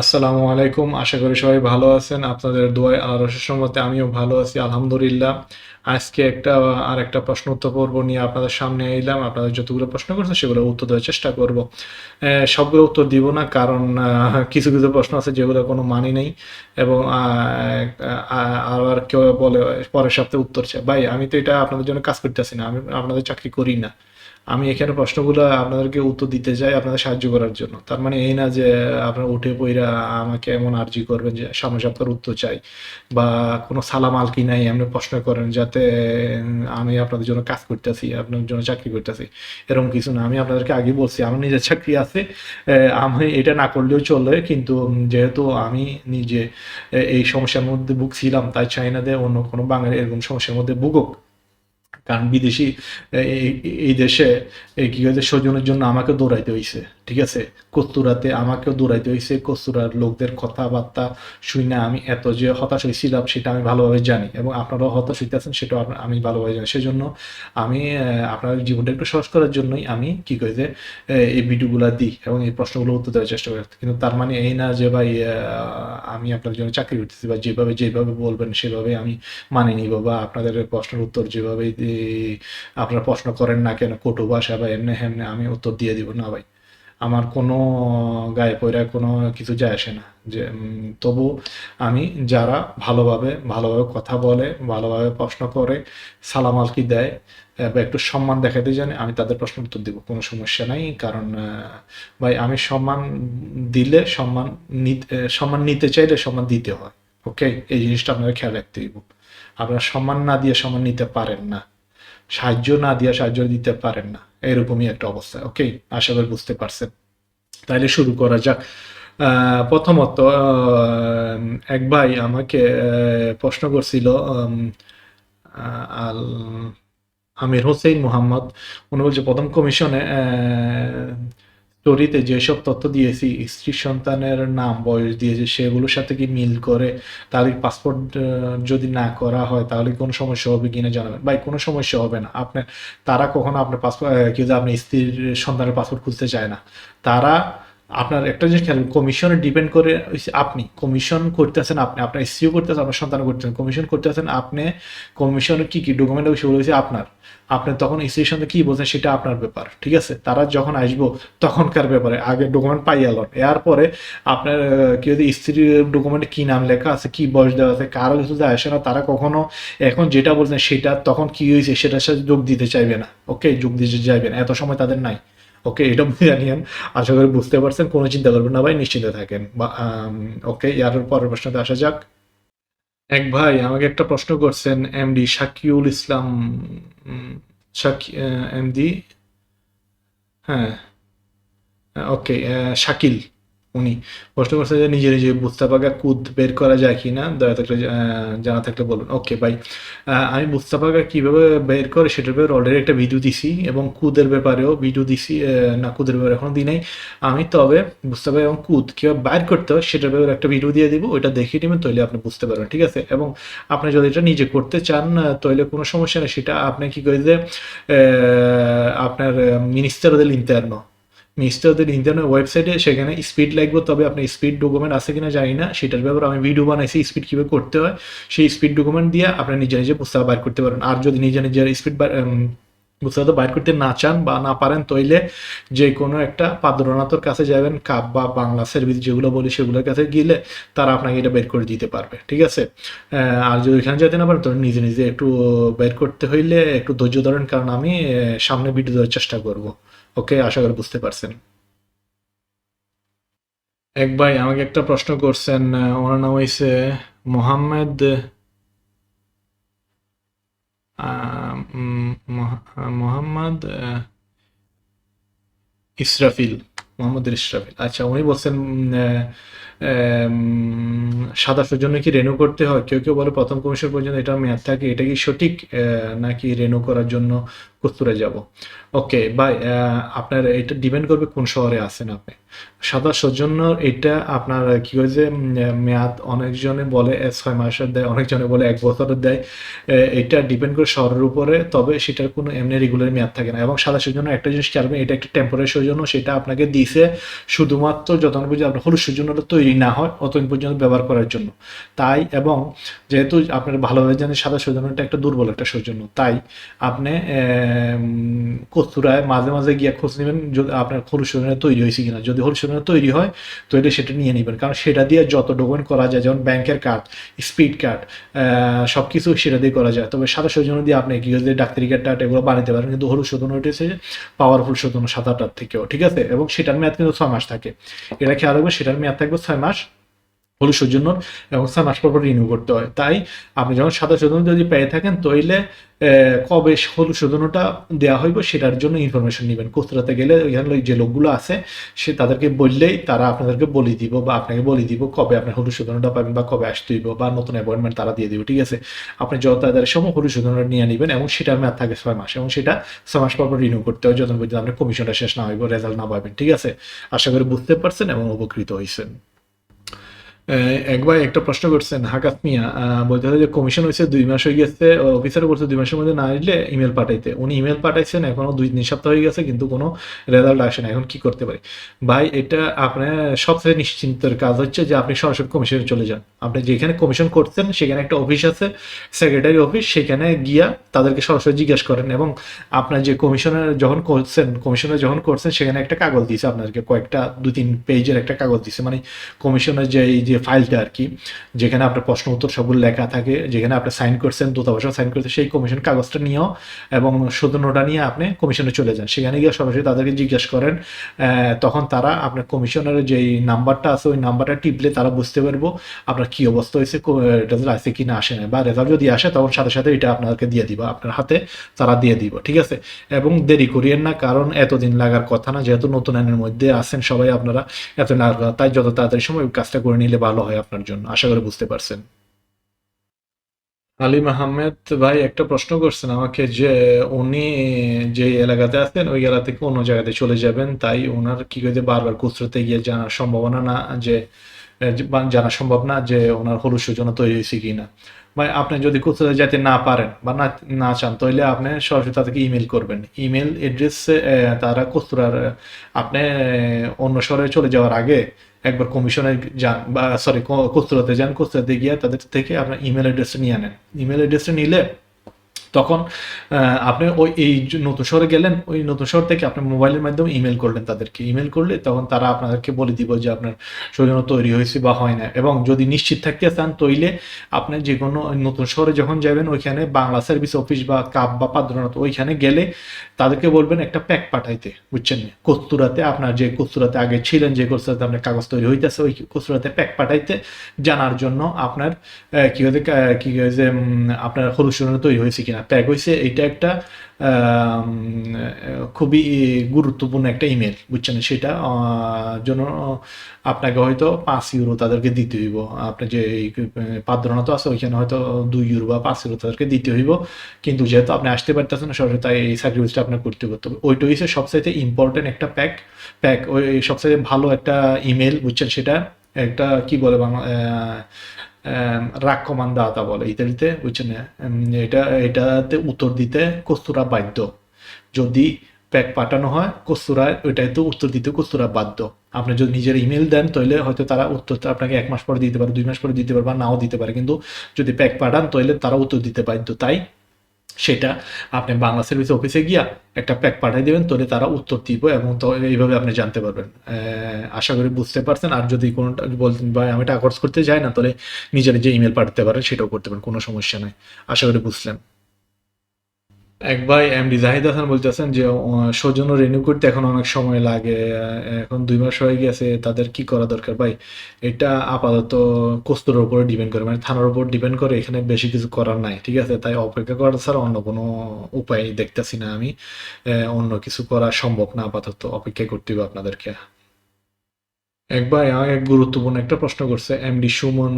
আসসালামু আলাইকুম। আশা করি সবাই ভালো আছেন। আপনাদের দোয়ায় আল্লাহ রসের সম্মতে আমিও ভালো আছি, আলহামদুলিল্লাহ। আজকে একটা আর একটা প্রশ্ন উত্তর পর্ব নিয়ে আপনাদের সামনে এলাম। আপনাদের যতগুলো প্রশ্ন করছেন সেগুলো উত্তর দেওয়ার চেষ্টা করব। সবগুলো উত্তর দিব না, কারণ কিছু কিছু প্রশ্ন আছে যেগুলো কোনো মানে নেই এবং আবার কেউ বলে পরের সপ্তাহে উত্তর চায়। ভাই, আমি তো এটা আপনাদের জন্য কাজ করতেছি না। আমি আপনাদের চাকরি করি না। আমি এখানে প্রশ্নগুলো আপনাদেরকে উত্তর দিতে চাই আপনাদের সাহায্য করার জন্য। তার মানে এই না যে আপনারা উঠে পইরা আমাকে এমন আর্জি করবেন যে সামনে উত্তর চাই বা কোনো সালাম আলকি নাই এমনি প্রশ্ন করেন যাতে আমি আপনাদের জন্য কাজ করতেছি আপনাদের জন্য চাকরি করতেছি। এরকম কিছু না, আমি আপনাদেরকে আগে বলছি, আমার নিজের চাকরি আছে আমি এটা না করলেও চলে, কিন্তু যেহেতু আমি নিজে এই সমস্যার মধ্যে ভুগছিলাম, তাই চাই না যে অন্য কোনো বাঙালি এরকম সমস্যার মধ্যে ভুগুক। কারণ বিদেশি এই দেশে কি হয়েছে? স্বজনের জন্য আমাকে দৌড়াইতে হয়েছে ঠিক আছে? কস্তুরাতে আমাকেও দৌড়াইতে হয়েছে কস্তুরার লোকদের কথাবার্তা শুই না আমি এত যে হতাশ হয়েছিলাম সেটা আমি ভালোভাবে জানি এবং আপনারাও হতাশ হইতেছেন সেটাও আমি ভালোভাবে জানি। সেজন্য আমি আপনার জীবনটা একটু সহজ করার জন্যই আমি কি করেছে এই ভিডিওগুলো দিই এবং এই প্রশ্নগুলো উত্তর দেওয়ার চেষ্টা করি। কিন্তু তার মানে এই না যে ভাই আমি আপনার জন্য চাকরি করতেছি বা যেভাবে যেভাবে বলবেন সেভাবে আমি মানে নিব বা আপনাদের প্রশ্নের উত্তর যেভাবে আপনারা প্রশ্ন করেন না কেন, কটু ভাষা বা এমনি হেমনে আমি উত্তর দিয়ে দিব। না ভাই। আমার কোনো গায়ে পয়রা কোনো কিছু যায় আসে না। যে তবু আমি যারা ভালোভাবে ভালোভাবে কথা বলে, ভালোভাবে প্রশ্ন করে, সালাম আলকি দেয় বা একটু সম্মান দেখাতে জানে, আমি তাদের প্রশ্ন উত্তর দিব, কোনো সমস্যা নাই। কারণ ভাই, আমি সম্মান দিলে সম্মান নিতে সম্মান নিতে চাইলে সম্মান দিতে হয়, ওকে? এই জিনিসটা আপনাদের খেয়াল রাখতে দিব আপনারা সম্মান না দিয়ে সম্মান নিতে পারেন না। সাহায্য না দিয়ে সাহায্য দিতে পারেন না। এরকমই একটা অবস্থা ওকে আশা করি বুঝতে পারছেন। তাইলে শুরু করা যাক। প্রথমত এক ভাই আমাকে প্রশ্ন করছিল আল আমির হোসেন মোহাম্মদ। উনি বলছে, প্রথম কমিশনে স্টোরিতে যেসব তথ্য দিয়েছি, স্ত্রী সন্তানের নাম, বয়স দিয়েছে, সেগুলোর সাথে কি মিল করে তাহলে পাসপোর্ট যদি না করা হয় তাহলে কোনো সমস্যা হবে কিনা জানাবেন? ভাই, কোনো সমস্যা হবে না। আপনার, তারা কখনো আপনার পাসপোর্ট কেউ আপনি স্ত্রীর সন্তানের পাসপোর্ট খুলতে চায় না। তারা আপনার একটা জিনিস খেয়াল কমিশনে ডিপেন্ড করে আপনি। কমিশন করতেছেন আপনি আপনার স্ত্রীও করতেছেন আপনার সন্তান করতেছেন। কমিশন করতেছেন আপনি কমিশনের কি কি ডকুমেন্ট সেগুলো হচ্ছে আপনার। আপনি তখন স্ত্রীর সঙ্গে কি বলছেন সেটা আপনার ব্যাপার ঠিক আছে? তারা যখন আসব তখনকার ব্যাপারে আগে ডকুমেন্ট পাই এলন এরপরে আপনার আহ, কি যদি স্ত্রীর ডকুমেন্টে কি নাম লেখা আছে কি বয়স দেওয়া আছে কারও কিছু যায় আসে না তারা কখনো এখন যেটা বলছেন সেটা তখন কি হয়েছে সেটার সাথে যোগ দিতে চাইবে না ওকে যোগ দিতে চাইবে না এত সময় তাদের নাই। ওকে, এটা জানিয়েন। আশা করি বুঝতে পারছেন, কোনো চিন্তা করবেন না ভাই, নিশ্চিন্তে থাকেন। বা ওকে, ইয়ার পরের প্রশ্নতে আসা যাক। এক ভাই, আমাকে একটা প্রশ্ন করছেন, এমডি শাকিউল ইসলাম শাকি এমডি হ্যাঁ ওকে শাকিল। উনি। প্রশ্ন করছে যে নিজে নিজে পাকা কুদ বের করা যায় কি না দয়া থাকলে জানা থাকলে বলুন। ওকে ভাই আমি পাকা কীভাবে বের করে সেটার ব্যাপারে অলরেডি একটা ভিডিও দিছি এবং কুদের ব্যাপারেও ভিডিও দিছি না, কুদের ব্যাপারে এখনও দিই নাই। আমি তবে বুঝতে পারি এবং কুদ কীভাবে বাইর করতে হয় সেটার ব্যাপারে একটা ভিডিও দিয়ে দিব, ওইটা দেখিয়ে নেবেন তাহলে আপনি বুঝতে পারবেন, ঠিক আছে? এবং আপনি যদি এটা নিজে করতে চান তাহলে কোনো সমস্যা নেই, সেটা আপনি কি করে যে আপনার মিনিস্টার del ইন্টারনো মিস্টারদের ইন্টারনেট ওয়েবসাইটে সেখানে স্পিড লাগবে, তবে আপনি স্পিড ডকুমেন্ট আছে কিনা জানি না। সেটার ব্যাপারে আমি ভিডিও বানাইছি স্পিড কীভাবে করতে হয়, সেই স্পিড ডকুমেন্ট দিয়ে আপনি নিজে নিজে পুস্তক বাইর করতে পারেন আর যদি নিজে নিজের স্পিড পুস্তক বাইর করতে না চান বা না পারেন, তাইলে যে কোনো একটা পাদ্রনাথর কাছে যাবেন, কাপ বা বাংলা সার্ভিস যেগুলো বলি সেগুলোর কাছে গেলে তারা আপনাকে এটা বের করে দিতে পারবে, ঠিক আছে? আর যদি ওইখানে যেতে না পারেন, তাহলে নিজে নিজে একটু বের করতে হইলে একটু ধৈর্য ধরেন, কারণ আমি সামনে ভিডিও দেওয়ার চেষ্টা করব। ওকে, আশা করি বুঝতে পারছেন। এক ভাই, আমাকে একটা প্রশ্ন করছেন ওনার নাম হইছে মোহাম্মদ মোহাম্মদ ইসরাফিল মোহাম্মদ ইসরাফিল। আচ্ছা উনি বলছেন সাতাশের জন্য কি রেনু করতে হয়? কেউ কেউ বলে প্রথম কমিশন পর্যন্ত এটা মেয়াদ থাকে। এটা কি সঠিক নাকি রেনু করার জন্য কস্তুরায় যাব। ওকে বাই আপনার এটা ডিপেন্ড করবে কোন শহরে আছেন আপনি। সাদা সৌজন্য এটা আপনার কি হয় যে মেয়াদ অনেকজনে বলে ছয় মাসের দেয়, অনেকজনে বলে এক বছরের দেয়। এটা ডিপেন্ড করে শহরের উপরে, তবে সেটার কোনো এমনি রেগুলার মেয়াদ থাকে না। এবং সাদা সৌজন্য একটা জিনিস খেয়াল এটা একটা টেম্পোরারি সৌজন্য, সেটা আপনাকে দিছে শুধুমাত্র যতক্ষণ পর্যন্ত আপনার হলুদ সৌজন্যটা তৈরি না হয়, অতদিন পর্যন্ত ব্যবহার করার জন্য। তাই এবং যেহেতু আপনার ভালোভাবে জানেন, সাদা সৌজন্যটা একটা দুর্বল একটা সৌজন্য, তাই আপনি কস্তুরায় মাঝে মাঝে গিয়ে খোঁজ নেবেন যদি আপনার সৌজন্য তৈরি হয়েছে কিনা। যদি হলুদ তৈরি হয়, তো এটা সেটা নিয়ে নেবেন। কারণ সেটা দিয়ে যত ডকুমেন্ট করা যায়, যেমন ব্যাংকের কার্ড স্পিড কার্ড সব কিছু সেটা দিয়ে করা যায়। তবে সাদা সৌজন্য দিয়ে আপনি কি যে ডাক্তারি কার্ড এগুলো বানাতে পারেন কিন্তু হলুদ শোধন হচ্ছে পাওয়ারফুল সৌজন্য সাদাটার থেকেও, ঠিক আছে? এবং সেটার মেয়াদ কিন্তু ছয় মাস থাকে। এটা খেয়াল রাখবেন, সেটার মেয়াদ থাকবে ছয় মাস। হলুদ সৌজন্য এবং ছয় মাস পর রিনিউ করতে হয়। তাই আপনি যখন সাদা সৌজন্য যদি পেয়ে থাকেন তৈলে কবে হলুদ সৌজন্যটা দেওয়া হইব সেটার জন্য ইনফরমেশন নেবেন। কোস্তরাতে গেলে ওইখানে ওই যে লোকগুলো আছে, সে তাদেরকে বললেই তারা আপনাদেরকে বলে দিব বা আপনাকে বলে দিব কবে আপনি হলুদ সৌজন্যটা পাবেন বা কবে আসতে হইব বা নতুন অ্যাপয়েন্টমেন্ট তারা দিয়ে দিব, ঠিক আছে? আপনি যত তাড়াতাড়ি সময় হলুদ সৌজন্যটা নিয়ে নেবেন এবং সেটার মেয়াদ থাকে ছয় মাস এবং সেটা ছয় মাস পর রিনিউ করতে হয়। যতক্ষণ পর্যন্ত আপনার কমিশনটা শেষ না হইব রেজাল্ট না পাবেন, ঠিক আছে? আশা করি বুঝতে পারছেন এবং উপকৃত হয়েছেন একবার একটা প্রশ্ন করছেন, হাকাত মিয়া বলতে যে কমিশন হয়েছে দুই মাস হয়ে গেছে অফিসার বলছে দুই মাসের মধ্যে না আসলে ইমেল পাঠাইতে। উনি ইমেল পাঠাইছেন, এখনও দুই তিন সপ্তাহ হয়ে গেছে, কিন্তু কোনো রেজাল্ট আসে না। এখন কি করতে পারি? ভাই, এটা আপনার সবচেয়ে নিশ্চিন্তের কাজ হচ্ছে যে আপনি সরাসরি কমিশনে চলে যান। আপনি যেখানে কমিশন করছেন, সেখানে একটা অফিস আছে সেক্রেটারি অফিস সেখানে গিয়া তাদেরকে সরাসরি জিজ্ঞাসা করেন এবং আপনার যে কমিশনের যখন করছেন কমিশনে যখন করছেন, সেখানে একটা কাগজ দিয়েছে আপনাদেরকে কয়েকটা, দুই তিন পেজের একটা কাগজ দিয়েছে মানে কমিশনের যে এই যে ফাইলটা আর কি, যেখানে আপনার প্রশ্ন উত্তর সবগুলো লেখা থাকে, যেখানে আপনি সাইন করছেন, দূতাবাসে সাইন করছেন সেই কমিশন কাগজটা নিয়েও এবং সৌজন্যটা নিয়ে আপনি কমিশনে চলে যান। সেখানে গিয়ে সরাসরি তাদেরকে জিজ্ঞাসা করেন তখন তারা আপনার কমিশনের যে নাম্বারটা আছে, ওই নাম্বারটা টিপলে তারা বুঝতে পারব আপনার কি অবস্থা হয়েছে রেজাল্ট আসে কি না আসে না। বা রেজাল্ট যদি আসে, তখন সাথে সাথে এটা আপনাকে দিয়ে দিব, আপনার হাতে তারা দিয়ে দিব, ঠিক আছে? এবং দেরি করিয়েন না, কারণ এতদিন লাগার কথা না, যেহেতু নতুন আইনের মধ্যে আছেন সবাই আপনারা, এত লাগার কথা তাই যত তাড়াতাড়ি সময় কাজটা করে নিলে ভালো হয় আপনার জন্য, আশা করি বুঝতে পারছেন। আলিম আহমেদ ভাই একটা প্রশ্ন করছেন আমাকে যে উনি যে এলাকাতে আছেন, ওই এলাকা থেকে অন্য জায়গাতে চলে যাবেন, তাই ওনার কি করে বারবার কুচরাতে গিয়ে জানার সম্ভাবনা না, যে জানা সম্ভব না যে ওনার হলুদ সূচনা তৈরি হয়েছে কিনা ভাই, আপনি যদি কুচরাতে যেতে না পারেন বা না না চান তাহলে আপনি সরাসরি তাদেরকে ইমেল করবেন। ইমেল এড্রেস তারা কস্তুরার আপনি অন্য শহরে চলে যাওয়ার আগে একবার কমিশনে যান বা সরি কস্তুরাতে যান, কস্তুরাতে গিয়ে তাদের থেকে আপনার ইমেল অ্যাড্রেসটা নিয়ে নেন ইমেল অ্যাড্রেসটা নিলে তখন আপনি ওই, এই নতুন শহরে গেলেন, ওই নতুন শহর থেকে আপনি মোবাইলের মাধ্যমে ইমেল করলেন তাদেরকে। ইমেল করলে তখন তারা আপনাদেরকে বলে দিব যে আপনার সৌজন্য তৈরি হয়েছে বা হয় না এবং যদি নিশ্চিত থাকতে চান, তৈলে আপনি যে কোনো নতুন শহরে যখন যাবেন, ওইখানে বাংলা সার্ভিস অফিস বা কাপ বা পাদ্রনাথ ওইখানে গেলে তাদেরকে বলবেন একটা প্যাক পাঠাইতে, বুঝছেন? কস্তুরাতে আপনার যে কস্তুরাতে আগে ছিলেন, যে কস্তুরাতে আপনার কাগজ তৈরি হইতেছে, ওই কস্তুরাতে প্যাক পাঠাইতে জানার জন্য আপনার কি হয়েছে কি হয়েছে আপনার হলুদ তৈরি হয়েছে কিনা। প্যাক হয়েছে এটা একটা খুবই গুরুত্বপূর্ণ একটা ইমেল বুঝছেন? সেটা জন্য আপনাকে হয়তো পাঁচ ইউরো তাদেরকে দিতে হইব। আপনার যে পাদ্রনাথ আছে, ওইখানে হয়তো দুই ইউরো বা পাঁচ ইউরো তাদেরকে দিতে হইব। কিন্তু যেহেতু আপনি আসতে পারতেছেন না, সরাসরি তাই এই স্যাক্রিফাইসটা আপনার করতে করতে হবে ওইটা হচ্ছে সবচাইতে ইম্পর্টেন্ট একটা প্যাক প্যাক ওই সবচাইতে ভালো একটা ইমেল বুঝছেন? সেটা একটা, কি বলে বাংলা রাক্ষমানদাতা বলে ইতালিতে, বুঝছেন? এটা, এটাতে উত্তর দিতে কস্তুরা বাধ্য। যদি প্যাক পাঠানো হয়, কস্তুরা ওইটাই তো উত্তর দিতে কস্তুরা বাধ্য। আপনি যদি নিজের ইমেল দেন, তাহলে হয়তো তারা উত্তরটা আপনাকে এক মাস পরে দিতে পারে, দুই মাস পরে দিতে পারে বা নাও দিতে পারে। কিন্তু যদি প্যাক পাঠান, তাহলে তারা উত্তর দিতে বাধ্য। তাই সেটা আপনি বাংলা সার্ভিস অফিসে গিয়া একটা প্যাক পাঠিয়ে দেবেন তাহলে তারা উত্তর দিব এবং এইভাবে আপনি জানতে পারবেন। আশা করি বুঝতে পারছেন। আর যদি কোনোটা বলতেন ভাই, আমি টাকা করতে যাই না, তাহলে নিজের যে ইমেল পাঠাতে পারেন, সেটাও করতে পারেন, কোনো সমস্যা নাই। আশা করি বুঝলেন। এক ভাই এমডি জাহিদ হাসান বলতেছেন যে সৌজন্য রিনিউ করতে এখন অনেক সময় লাগে এখন দুই মাস হয়ে গেছে, তাদের কি করা দরকার? ভাই, এটা আপাতত কস্তুরের উপরে ডিপেন্ড করে মানে থানার উপর ডিপেন্ড করে, এখানে বেশি কিছু করার নাই, ঠিক আছে? তাই অপেক্ষা করা ছাড়া অন্য কোনো উপায় দেখতেছি না আমি অন্য কিছু করা সম্ভব না আপাতত, অপেক্ষা করতে হবে আপনাদেরকে। এক ভাই আমাকে গুরুত্বপূর্ণ একটা প্রশ্ন করছে। এমডি সুমন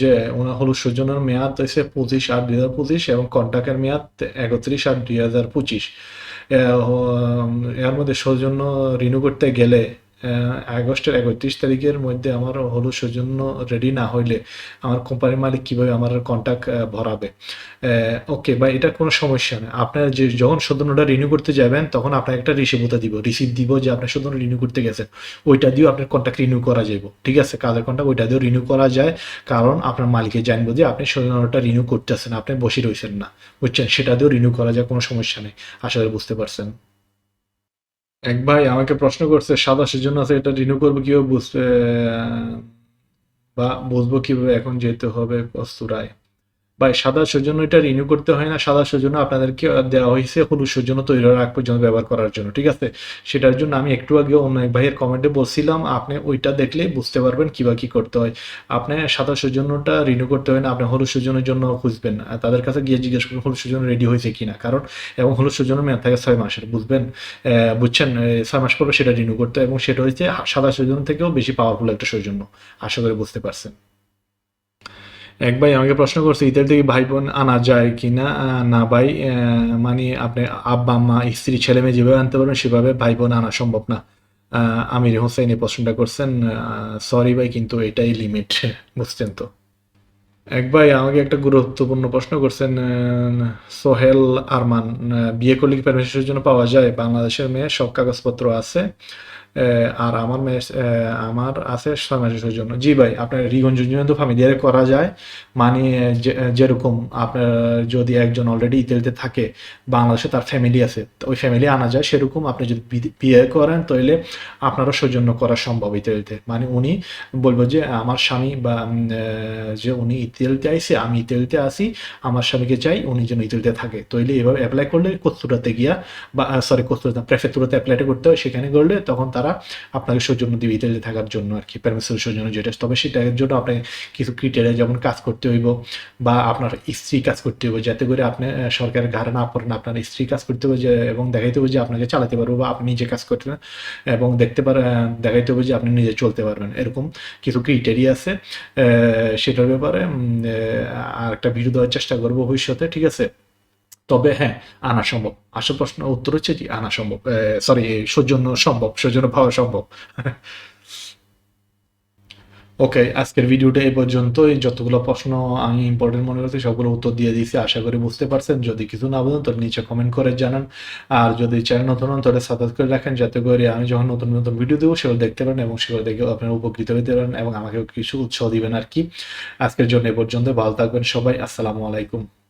যে ওনার হলুদ সুজনের মেয়াদ হয়েছে পঁচিশ আট দুই হাজার পঁচিশ এবং কন্ট্রাক্টের মেয়াদ একত্রিশ আট দুই হাজার পঁচিশ। এর মধ্যে সৌজন্য রিনিউ করতে গেলে আগস্টের একত্রিশ তারিখের মধ্যে আমার হলুদ সৌজন্য রেডি না হইলে আমার কোম্পানির মালিক কীভাবে আমার কন্ট্যাক্ট ভরাবে? ওকে বা এটা কোনো সমস্যা নেই আপনার যে, যখন সৌজন্যটা রিনিউ করতে যাবেন, তখন আপনাকে একটা রিসিভতা দিব। রিসিভ দিব যে আপনার সৌজন্য রিনিউ করতে গেছেন। ওইটা দিয়েও আপনার কন্ট্যাক্ট রিনিউ করা যাবে ঠিক আছে? কাজের কন্ট্যাক্ট ওইটা দিয়েও রিনিউ করা যায়। কারণ আপনার মালিকে জানব যে, আপনি সৌজন্যটা রিনিউ করতেছেন, আপনি বসে রয়েছেন না। বুঝছেন? সেটা দিয়েও রিনিউ করা যায়, কোনো সমস্যা নেই। আশা করি বুঝতে পারছেন। এক ভাই আমাকে প্রশ্ন করছে, সাদা জন্য আছে, এটা রিনিউ করব কীভাবে বুঝতে বা বুঝব কীভাবে এখন যেতে হবে কস্তুরায়। ভাই, সাদা সৌজন্য এটা রিনিউ করতে হয় না। সাদা সৌজন্য আপনাদেরকে দেওয়া হয়েছে হলুদ সৌজন্য তৈরি হওয়ার আগ পর্যন্ত ব্যবহার করার জন্য, ঠিক আছে? সেটার জন্য আমি একটু আগে অন্য এক ভাইয়ের কমেন্টে বলছিলাম, আপনি ওইটা দেখলে বুঝতে পারবেন কিবা কি করতে হয়। আপনি সাদা সৌজন্যটা রিনিউ করতে হয় না, আপনি হলুদ সৌজন্যের জন্য খুঁজবেন তাদের কাছে গিয়ে জিজ্ঞেস করুন, হলুদ সৌজন্য রেডি হয়েছে কিনা কারণ, এবং হলুদ সৌজন্য মেয়াদ থাকে ছয় মাসের, বুঝবেন? বুঝছেন? ছয় মাস পরে সেটা রিনিউ করতে এবং সেটা হচ্ছে সাদা সৌজন্য থেকেও বেশি পাওয়ারফুল একটা সৌজন্য। আশা করি বুঝতে পারছেন। এক ভাই আমাকে প্রশ্ন করছে ঈদের থেকে ভাই বোন আনা যায় কি না না ভাই মানে আপনি আব্বা আম্মা স্ত্রী, ছেলে মেয়ে যেভাবে আনতে পারবেন, সেভাবে ভাই বোন আনা সম্ভব না। আমির হোসেন এই প্রশ্নটা করছেন সরি ভাই, কিন্তু এটাই লিমিট বুঝছেন তো? এক ভাই আমাকে একটা গুরুত্বপূর্ণ প্রশ্ন করছেন সোহেল আরমান বিয়ে করলে কি পারমিশনের জন্য পাওয়া যায়? বাংলাদেশের মেয়ে সব কাগজপত্র আছে। আর আমার আমার আছে ছয় মাসের জন্য। জি ভাই, আপনার রিগঞ্জ তো ফ্যামিলিয়ারে করা যায়। মানে যেরকম আপনার যদি একজন অলরেডি ইতালিতে থাকে, বাংলাদেশে তার ফ্যামিলি আছে ওই ফ্যামিলি আনা যায়। সেরকম আপনি যদি বিয়ে করেন তাহলে আপনারও সৌজন্য করা সম্ভব ইতালিতে। মানে উনি বলব যে, আমার স্বামী বা যে উনি ইতালিতে আইসে, আমি ইতালিতে আসি আমার স্বামীকে চাই উনি যেন ইতালিতে থাকে। তাইলে এভাবে অ্যাপ্লাই করলে কস্তুরাতে গিয়া বা সরি কস্তুরাতে প্রেফেক্টুরাতে অ্যাপ্লাইটা করতে হয়, সেখানে করলে তখন তারা আপনাকে সৌজন্য দিবে ইতালিতে থাকার জন্য আর কি পারমিশন সৌজন্য যেটা, তবে সেটার জন্য আপনাকে কিছু ক্রিটেরিয়া যেমন কাজ করতে হইব বা আপনার স্ত্রী কাজ করতে হবে যাতে করে আপনি সরকারের ঘাড়ে না পড়েন আপনার স্ত্রী কাজ করতে হবে যে, এবং দেখাইতে হবে যে আপনাকে চালাতে পারব বা আপনি নিজে কাজ করতে এবং দেখতে পারে দেখাইতে হবে যে আপনি নিজে চলতে পারবেন, এরকম কিছু ক্রিটেরিয়া আছে। সেটার ব্যাপারে আর একটা ভিডিও দেওয়ার চেষ্টা করব ভবিষ্যতে, ঠিক আছে? তবে হ্যাঁ আনা সম্ভব। আসল প্রশ্ন, উত্তর হচ্ছে যে আনা সম্ভব। সরি সৌজন্য সম্ভব, সৌজন্য পাওয়া সম্ভব। ওকে আজকের ভিডিওটা এই পর্যন্তই। যতগুলো প্রশ্ন আমি ইম্পর্টেন্ট মনে করছি, সবগুলো উত্তর দিয়ে দিয়েছি। আশা করি বুঝতে পারছেন। যদি কিছু না বুঝেন, তাহলে নিচে কমেন্ট করে জানান। আর যদি চ্যানেল নতুন হন, তাহলে সাবস্ক্রাইব করে রাখেন। যাতে করে আমি যখন নতুন নতুন ভিডিও দেবো, সেগুলো দেখতে পারেন এবং সেগুলো দেখে আপনারা উপকৃত হতে পারেন এবং আমাকেও কিছু উৎসাহ দিবেন আর কি। আজকের জন্য এ পর্যন্ত ভালো থাকবেন সবাই। আসসালামু আলাইকুম।